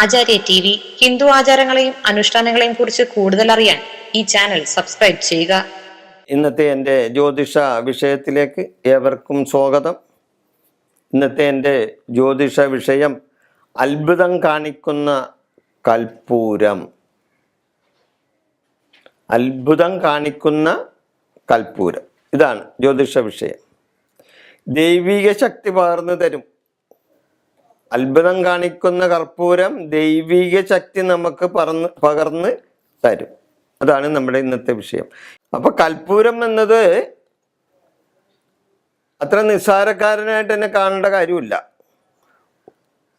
ആചാര്യ T V Hindu ആചാരങ്ങളെയും അനുഷ്ഠാനങ്ങളെയും കുറിച്ച് കൂടുതൽ അറിയാൻ ഈ ചാനൽ സബ്സ്ക്രൈബ് ചെയ്യുക. ഇന്നത്തെ എന്റെ ജ്യോതിഷ വിഷയത്തിലേക്ക് ഏവർക്കും സ്വാഗതം. ഇന്നത്തെ എന്റെ ജ്യോതിഷ വിഷയം അത്ഭുതം കാണിക്കുന്ന കൽപ്പൂരം അത്ഭുതം കാണിക്കുന്ന കൽപ്പൂരം ഇതാണ് ജ്യോതിഷ വിഷയം. ദൈവിക ശക്തി പകർന്നു തരും അത്ഭുതം കാണിക്കുന്ന കർപ്പൂരം ദൈവിക ശക്തി നമുക്ക് പറന്ന് പകർന്ന് തരും. അതാണ് നമ്മുടെ ഇന്നത്തെ വിഷയം. അപ്പൊ കൽപ്പൂരം എന്നത് അത്ര നിസ്സാരക്കാരനായിട്ട് തന്നെ കാണേണ്ട കാര്യമില്ല.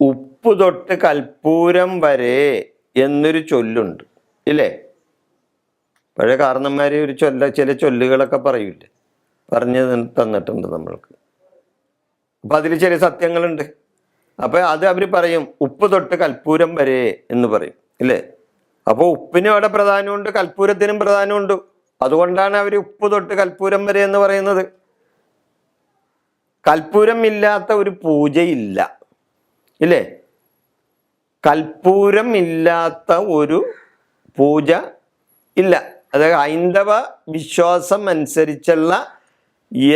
ഉപ്പ് തൊട്ട് കൽപ്പൂരം വരെ എന്നൊരു ചൊല്ലുണ്ട്. ഇല്ലേ? പഴയ കാരണന്മാര് ഒരു ചൊല്ല ചില ചൊല്ലുകളൊക്കെ പറയൂലേ പറഞ്ഞു തന്നിട്ടുണ്ട് നമ്മൾക്ക്. അപ്പൊ അതിൽ ചില സത്യങ്ങളുണ്ട്. അപ്പൊ അത് അവർ പറയും ഉപ്പ് തൊട്ട് കൽപ്പൂരം വരെ എന്ന് പറയും ഇല്ലേ? അപ്പോൾ ഉപ്പിനും അവിടെ പ്രധാനമുണ്ട് കൽപ്പൂരത്തിനും പ്രധാനമുണ്ട് അതുകൊണ്ടാണ് അവർ ഉപ്പ് തൊട്ട് കൽപ്പൂരം വരെ എന്ന് പറയുന്നത്. കൽപ്പൂരം ഇല്ലാത്ത ഒരു പൂജയില്ല ഇല്ലേ? കൽപ്പൂരം ഇല്ലാത്ത ഒരു പൂജ ഇല്ല. അതായത് ഹൈന്ദവ വിശ്വാസം അനുസരിച്ചുള്ള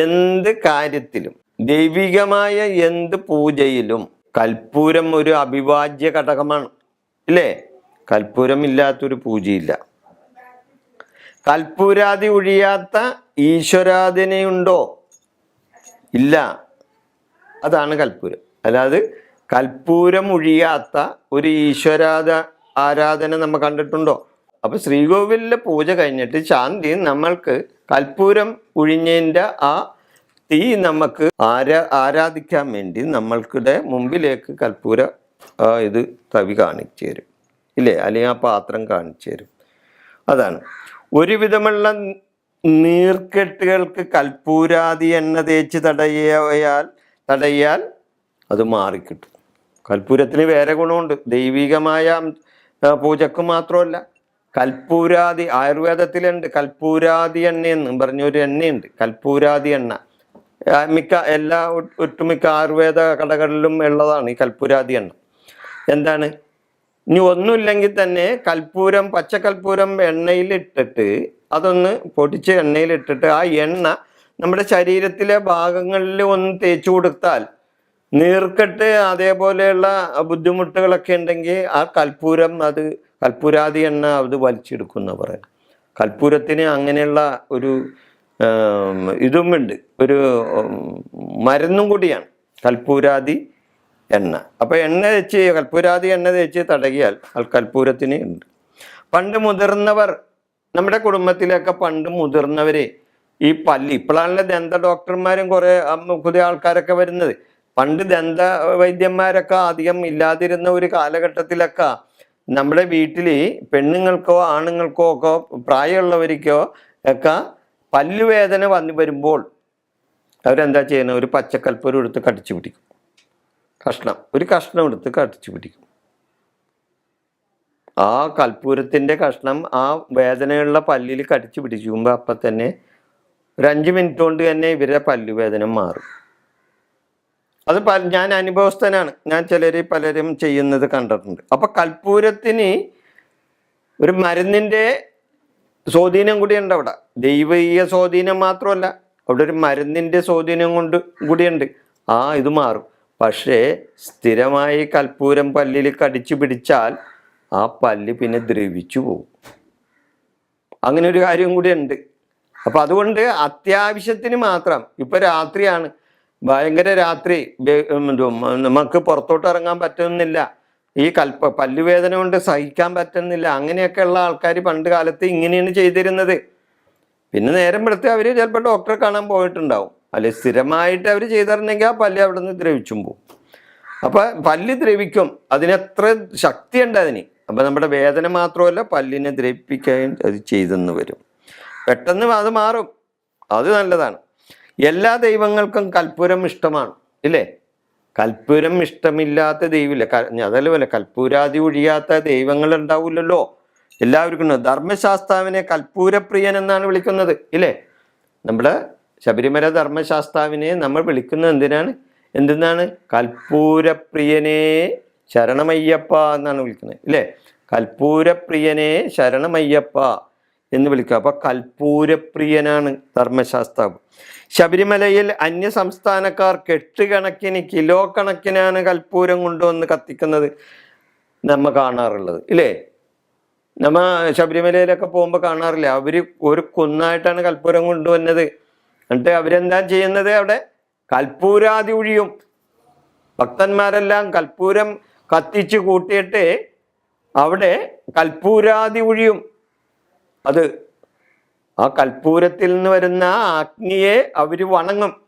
എന്ത് കാര്യത്തിലും ദൈവികമായ എന്ത് പൂജയിലും കൽപ്പൂരം ഒരു അവിഭാജ്യ ഘടകമാണ് ഇല്ലേ? കൽപ്പൂരം ഇല്ലാത്തൊരു പൂജയില്ല. കൽപ്പൂരാതി ഒഴിയാത്ത ഈശ്വരാധനയുണ്ടോ ഇല്ല. അതാണ് കൽപ്പൂരം. അല്ലാതെ കൽപ്പൂരം ഒഴിയാത്ത ഒരു ഈശ്വരാധ ആരാധന നമ്മൾ കണ്ടിട്ടുണ്ടോ? അപ്പൊ ശ്രീകോവിലിലെ പൂജ കഴിഞ്ഞിട്ട് ശാന്തി നമ്മൾക്ക് കൽപ്പൂരം ഒഴിഞ്ഞതിന്റെ ആ തീ നമുക്ക് ആരാ ആരാധിക്കാൻ വേണ്ടി നമ്മൾക്കിടെ മുമ്പിലേക്ക് കൽപ്പൂര ഇത് തവി കാണിച്ചു തരും. ഇല്ലേ? അല്ലെങ്കിൽ ആ പാത്രം കാണിച്ചു തരും. അതാണ്. ഒരുവിധമുള്ള നീർക്കെട്ടുകൾക്ക് കൽപ്പൂരാതി എണ്ണ തേച്ച് തടയാൽ തടയാൽ അത് മാറിക്കിട്ടും. കൽപ്പൂരത്തിന് വേറെ ഗുണമുണ്ട്. ദൈവികമായ പൂജക്ക് മാത്രമല്ല. കൽപ്പൂരാതി ആയുർവേദത്തിലുണ്ട്. കൽപ്പൂരാതി എണ്ണയെന്ന് പറഞ്ഞൊരു എണ്ണയുണ്ട്. കൽപ്പൂരാതി എണ്ണ. മിക്ക എല്ലാ ഒട്ടുമിക്ക ആയുർവേദ കടകളിലും ഉള്ളതാണ് ഈ കൽപ്പൂരാതി എണ്ണ. എന്താണ്? ഇനി ഒന്നുമില്ലെങ്കിൽ തന്നെ കൽപ്പൂരം പച്ചക്കൽപ്പൂരം എണ്ണയിലിട്ടിട്ട് അതൊന്ന് പൊടിച്ച് എണ്ണയിലിട്ടിട്ട് ആ എണ്ണ നമ്മുടെ ശരീരത്തിലെ ഭാഗങ്ങളിൽ ഒന്ന് തേച്ചു കൊടുത്താൽ നീർക്കെട്ട് അതേപോലെയുള്ള ബുദ്ധിമുട്ടുകളൊക്കെ ഉണ്ടെങ്കിൽ ആ കൽപ്പൂരം അത് കൽപ്പൂരാതി എണ്ണ അത് വലിച്ചെടുക്കുന്നവർ കൽപ്പൂരത്തിന് അങ്ങനെയുള്ള ഒരു ഇതുമുണ്ട് ഒരു മരുന്നും കൂടിയാണ്. കൽപ്പൂരാതി എണ്ണ. അപ്പോൾ എണ്ണ തേച്ച് കൽപ്പൂരാതി എണ്ണ തേച്ച് തടകിയാൽ കൽപ്പൂരത്തിന് ഉണ്ട്. പണ്ട് മുതിർന്നവർ നമ്മുടെ കുടുംബത്തിലൊക്കെ പണ്ട് മുതിർന്നവരെ ഈ പല്ല് ഇപ്പോഴാണല്ലോ ദന്ത ഡോക്ടർമാരും കുറെ പുതിയ ആൾക്കാരൊക്കെ വരുന്നത്. പണ്ട് ദന്ത വൈദ്യന്മാരൊക്കെ അധികം ഇല്ലാതിരുന്ന ഒരു കാലഘട്ടത്തിലൊക്കെ നമ്മുടെ വീട്ടിൽ പെണ്ണുങ്ങൾക്കോ ആണുങ്ങൾക്കോ ഒക്കെ പ്രായമുള്ളവർക്കോ ഒക്കെ പല്ലുവേദന വന്നു വരുമ്പോൾ അവരെന്താ ചെയ്യുന്നത്? ഒരു പച്ചക്കൽപ്പൊരു എടുത്ത് കടിച്ചു പിടിക്കും. കഷ്ണം. ഒരു കഷ്ണം എടുത്ത് കടിച്ചു പിടിക്കും. ആ കൽപ്പൂരത്തിന്റെ കഷ്ണം ആ വേദനയുള്ള പല്ലിൽ കടിച്ചു പിടിക്കുമ്പോൾ അപ്പം തന്നെ ഒരു അഞ്ച് മിനിറ്റ് കൊണ്ട് തന്നെ ഇവരുടെ പല്ലുവേദന മാറും. അത് പ ഞാൻ അനുഭവസ്ഥനാണ്. ഞാൻ ചിലർ പലരും ചെയ്യുന്നത് കണ്ടിട്ടുണ്ട്. അപ്പോൾ കൽപ്പൂരത്തിന് ഒരു മരുന്നിന്റെ സ്വാധീനം കൂടിയുണ്ട് അവിടെ. ദൈവീയ സ്വാധീനം മാത്രമല്ല അവിടെ ഒരു മരുന്നിന്റെ സ്വാധീനം കൊണ്ട് കൂടിയുണ്ട്. ആ ഇത് മാറും. പക്ഷേ സ്ഥിരമായി കൽപ്പൂരം പല്ലിൽ കടിച്ചു പിടിച്ചാൽ ആ പല്ല് പിന്നെ ദ്രവിച്ചു പോകും. അങ്ങനെ ഒരു കാര്യം കൂടിയുണ്ട്. അപ്പൊ അതുകൊണ്ട് അത്യാവശ്യത്തിന് മാത്രം ഇപ്പം രാത്രിയാണ്. ഭയങ്കര രാത്രി നമുക്ക് പുറത്തോട്ട് ഇറങ്ങാൻ പറ്റുന്നില്ല. ഈ കൽപ്പ പല്ലുവേദന കൊണ്ട് സഹിക്കാൻ പറ്റുന്നില്ല. അങ്ങനെയൊക്കെയുള്ള ആൾക്കാർ പണ്ട് കാലത്ത് ഇങ്ങനെയാണ് ചെയ്തിരുന്നത്. പിന്നെ നേരം വെളുത്ത് അവർ ചിലപ്പോൾ ഡോക്ടറെ കാണാൻ പോയിട്ടുണ്ടാവും. അല്ലെ സ്ഥിരമായിട്ട് അവർ ചെയ്തിരുന്നെങ്കിൽ ആ പല്ല് അവിടെ നിന്ന് ദ്രവിച്ചും പോവും. അപ്പൊ പല്ല് ദ്രവിക്കും. അതിനെത്ര ശക്തിയുണ്ട് അതിന്. അപ്പൊ നമ്മുടെ വേദന മാത്രമല്ല പല്ലിനെ ദ്രവിപ്പിക്കുകയും അത് ചെയ്തെന്ന് വരും. പെട്ടെന്ന് അത് മാറും. അത് നല്ലതാണ്. എല്ലാ ദൈവങ്ങൾക്കും കൽപ്പൂരം ഇഷ്ടമാണ്. ഇല്ലേ? കൽപ്പൂരം ഇഷ്ടമില്ലാത്ത ദൈവമില്ല. അതല്ല പോലെ കൽപ്പൂരാതി ഒഴിയാത്ത ദൈവങ്ങൾ ഉണ്ടാവില്ലല്ലോ എല്ലാവർക്കും. ധർമ്മശാസ്താവിനെ കൽപ്പൂരപ്രിയൻ എന്നാണ് വിളിക്കുന്നത് ഇല്ലേ? നമ്മുടെ ശബരിമല ധർമ്മശാസ്താവിനെ നമ്മൾ വിളിക്കുന്നത് എന്തിനാണ്? എന്തിനാണ് കൽപ്പൂരപ്രിയനെ ശരണമയ്യപ്പ എന്നാണ് വിളിക്കുന്നത് ഇല്ലേ? കൽപ്പൂരപ്രിയനെ ശരണമയ്യപ്പ. എന്ന് വിളിക്കുക. അപ്പൊ കൽപ്പൂരപ്രിയനാണ് ധർമ്മശാസ്താവ്. ശബരിമലയിൽ അന്യ സംസ്ഥാനക്കാർ കെട്ടുകണക്കിന് കിലോ കണക്കിനാണ് കൽപ്പൂരം കൊണ്ടുവന്ന് കത്തിക്കുന്നത് നമ്മ കാണാറുള്ളത്. ഇല്ലേ? നമ്മ ശബരിമലയിലൊക്കെ പോകുമ്പോൾ കാണാറില്ല? അവർ ഒരു കുന്നായിട്ടാണ് കൽപ്പൂരം കൊണ്ടുവന്നത്. എന്നിട്ട് അവരെന്താ ചെയ്യുന്നത് അവിടെ? കൽപ്പൂരാതി ഒഴിയും ഭക്തന്മാരെല്ലാം കൽപ്പൂരം കത്തിച്ചു കൂട്ടിയിട്ട് അവിടെ കൽപ്പൂരാതി ഒഴിയും അത് ആ കൽപ്പൂരത്തിൽ നിന്ന് വരുന്ന ആ അഗ്നിയെ അവർ വണങ്ങും.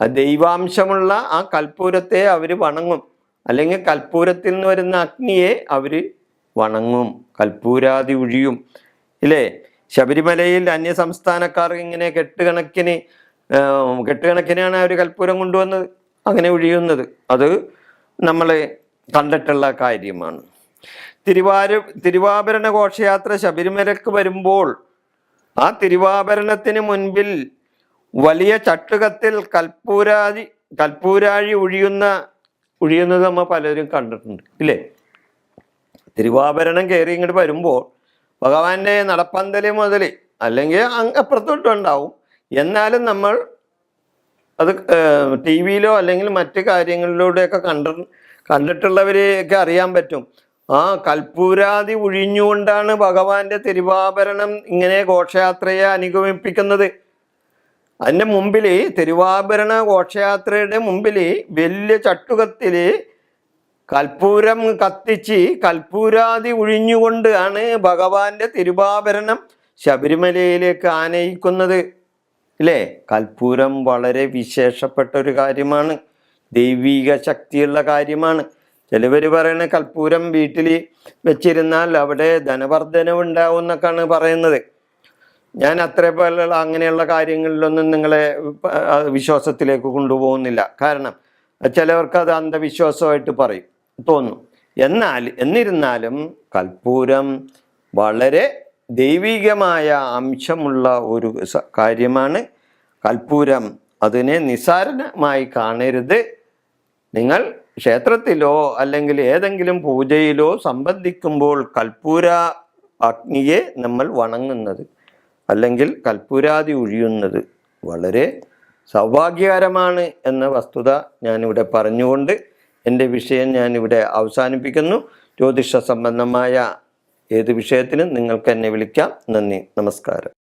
ആ ദൈവാംശമുള്ള ആ കൽപ്പൂരത്തെ അവർ വണങ്ങും. അല്ലെങ്കിൽ കൽപ്പൂരത്തിൽ നിന്ന് വരുന്ന അഗ്നിയെ അവർ വണങ്ങും. കൽപ്പൂരാതി ഒഴിയും ഇല്ലേ? ശബരിമലയിൽ അന്യ സംസ്ഥാനക്കാർ ഇങ്ങനെ കെട്ടുകണക്കിന് കെട്ടുകണക്കിനാണ് അവർ കൽപ്പൂരം കൊണ്ടുവന്നത്. അങ്ങനെ ഒഴിയുന്നത് അത് നമ്മൾ കണ്ടിട്ടുള്ള കാര്യമാണ്. തിരുവാര തിരുവാഭരണ ഘോഷയാത്ര ശബരിമലക്ക് വരുമ്പോൾ ആ തിരുവാഭരണത്തിന് മുൻപിൽ വലിയ ചട്ടുകത്തിൽ കൽപ്പൂരാതി കൽപ്പൂരാഴി ഒഴിയുന്ന ഒഴിയുന്നത് നമ്മൾ പലരും കണ്ടിട്ടുണ്ട് ഇല്ലേ? തിരുവാഭരണം കയറി ഇങ്ങോട്ട് വരുമ്പോൾ ഭഗവാന്റെ നടപ്പന്തൽ മുതൽ അല്ലെങ്കിൽ അപ്പുറത്തോട്ടും ഉണ്ടാവും. എന്നാലും നമ്മൾ അത് ടി വിയിലോ അല്ലെങ്കിൽ മറ്റു കാര്യങ്ങളിലൂടെയൊക്കെ കണ്ട കണ്ടിട്ടുള്ളവരെയൊക്കെ അറിയാൻ പറ്റും. ആ കൽപ്പൂരാതി ഒഴിഞ്ഞുകൊണ്ടാണ് ഭഗവാന്റെ തിരുവാഭരണം ഇങ്ങനെ ഘോഷയാത്രയെ അനുഗമിപ്പിക്കുന്നത്. അതിന്റെ മുമ്പിൽ തിരുവാഭരണ ഘോഷയാത്രയുടെ മുമ്പിൽ വലിയ ചട്ടുകത്തിൽ കൽപ്പൂരം കത്തിച്ച് കൽപ്പൂരാതി ഒഴിഞ്ഞുകൊണ്ട് ആണ് ഭഗവാന്റെ തിരുവാഭരണം ശബരിമലയിലേക്ക് ആനയിക്കുന്നത്. ഇല്ലേ? കൽപ്പൂരം വളരെ വിശേഷപ്പെട്ട ഒരു കാര്യമാണ്. ദൈവിക ശക്തിയുള്ള കാര്യമാണ്. ചിലവർ പറയുന്ന കൽപ്പൂരം വീട്ടിൽ വെച്ചിരുന്നാൽ അവിടെ ധനവർദ്ധനവ് ഉണ്ടാവും എന്നൊക്കെയാണ് പറയുന്നത്. ഞാൻ അത്ര പോലുള്ള അങ്ങനെയുള്ള കാര്യങ്ങളിലൊന്നും നിങ്ങളെ വിശ്വാസത്തിലേക്ക് കൊണ്ടുപോകുന്നില്ല. കാരണം ചിലവർക്ക് അത് അന്ധവിശ്വാസമായിട്ട് പറയും തോന്നും. എന്നാൽ എന്നിരുന്നാലും കൽപ്പൂരം വളരെ ദൈവികമായ അംശമുള്ള ഒരു കാര്യമാണ്. കൽപ്പൂരം അതിനെ നിസാരമായി കാണരുത്. നിങ്ങൾ ക്ഷേത്രത്തിലോ അല്ലെങ്കിൽ ഏതെങ്കിലും പൂജയിലോ സംബന്ധിക്കുമ്പോൾ കൽപ്പൂര അഗ്നിയെ നമ്മൾ വണങ്ങുന്നത് അല്ലെങ്കിൽ കൽപ്പൂരാതി ഒഴിയുന്നത് വളരെ സൗഭാഗ്യകരമാണ് എന്ന വസ്തുത ഞാനിവിടെ പറഞ്ഞുകൊണ്ട് എന്റെ വിഷയം ഞാനിവിടെ അവസാനിപ്പിക്കുന്നു. ജ്യോതിഷ സംബന്ധമായ ഏത് വിഷയത്തിനും നിങ്ങൾക്ക് എന്നെ വിളിക്കാം. നന്ദി. നമസ്കാരം.